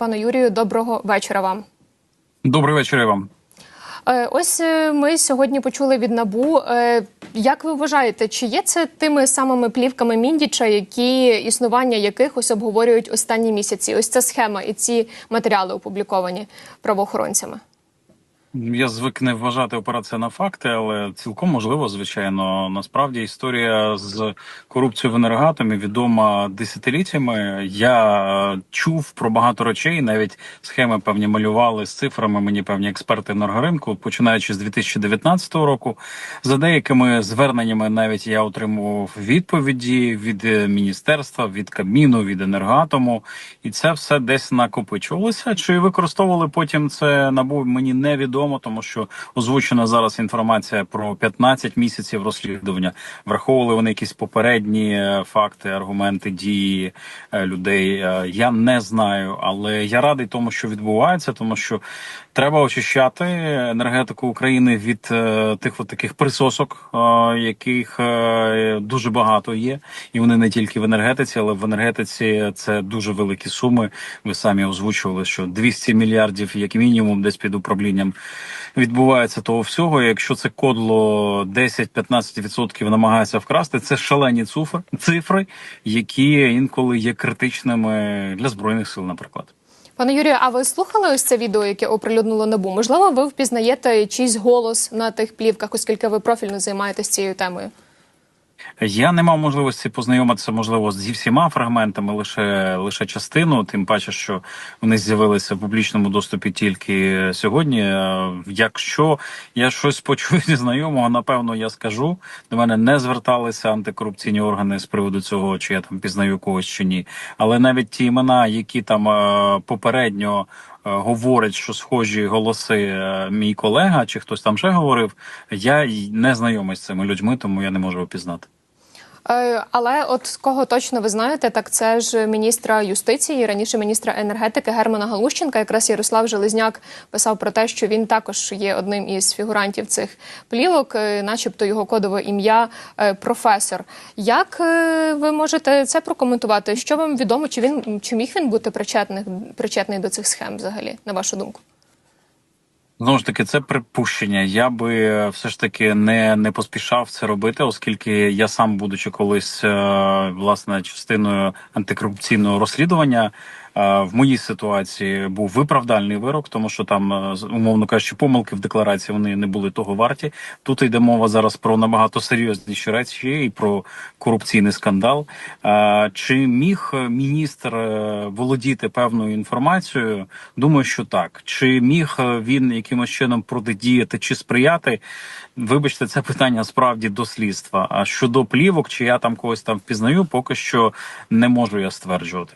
Пане Юрію, доброго вечора вам. Добрий вечір і вам. Е, Ось е, ми сьогодні почули від набу. Е, Як ви вважаєте, чи є це тими самими плівками Міндіча, які існування яких ось обговорюють останні місяці? Ось ця схема і ці матеріали опубліковані правоохоронцями? Я звик не вважати операція на факти, але цілком можливо, звичайно. Насправді історія з корупцією в енергоатомі відома десятиліттями. Я е, чув про багато речей, навіть схеми певні малювали з цифрами. Мені певні експерти енергоринку, починаючи з 2019 року. За деякими зверненнями навіть я отримував відповіді від е, міністерства, від Кабміну, від енергоатому, і це все десь накопичувалося. Чи використовували потім це набув мені невідомо, тому що озвучена зараз інформація про 15 місяців розслідування. Враховували вони якісь попередні е, факти, аргументи дії е, людей. Е, Я не знаю, але я радий тому, що відбувається, тому що треба очищати енергетику України від тих от таких присосок, яких дуже багато є, і вони не тільки в енергетиці, але в енергетиці це дуже великі суми. Ви самі озвучували, що 200 мільярдів, як мінімум, десь під управлінням відбувається того всього. Якщо це кодло 10-15% намагається вкрасти, це шалені цифри, які інколи є критичними для збройних сил, наприклад. Пане Юрію, а ви слухали ось це відео, яке оприлюднило набу? Можливо, ви впізнаєте чийсь голос на тих плівках, оскільки ви профільно займаєтесь цією темою? Я не мав можливості познайомитися, можливо, зі всіма фрагментами, лише лише частину. Тим паче, що вони з'явилися в публічному доступі тільки сьогодні. Е, Якщо я щось почую зі знайомого, напевно, я скажу. До мене не зверталися антикорупційні органи з приводу цього, чи я там пізнаю когось чи ні. Але навіть ті імена, які там е, попередньо. Е, Говорить, що схожі голоси е, мій колега, чи хтось там ще говорив. Я не знайомий з цими людьми, тому я не можу опізнати. Е, Але от кого точно ви знаєте, так це ж міністра юстиції, раніше міністра енергетики Германа Галущенка. Якраз Ярослав Железняк писав про те, що він також є одним із фігурантів цих плівок, е, начебто його кодове ім'я е, професор. Як ви можете це прокоментувати? Що вам відомо? Чи він чи міг він бути причетний, причетний до цих схем взагалі, на вашу думку? Знову ж таки, це припущення. Я би е, все ж таки не, не поспішав це робити, оскільки я сам, будучи колись е, власне частиною антикорупційного розслідування. В моїй ситуації був виправдальний вирок, тому що там, е, умовно кажучи, помилки в декларації вони не були того варті. Тут йде мова зараз про набагато серйозніші речі і про корупційний скандал. Чи міг е, міністр е, володіти певною інформацією? Думаю, що так. Чи міг він якимось чином протидіяти чи сприяти? Вибачте, це питання справді до слідства. А щодо плівок, чи я там когось там впізнаю, поки що не можу я стверджувати.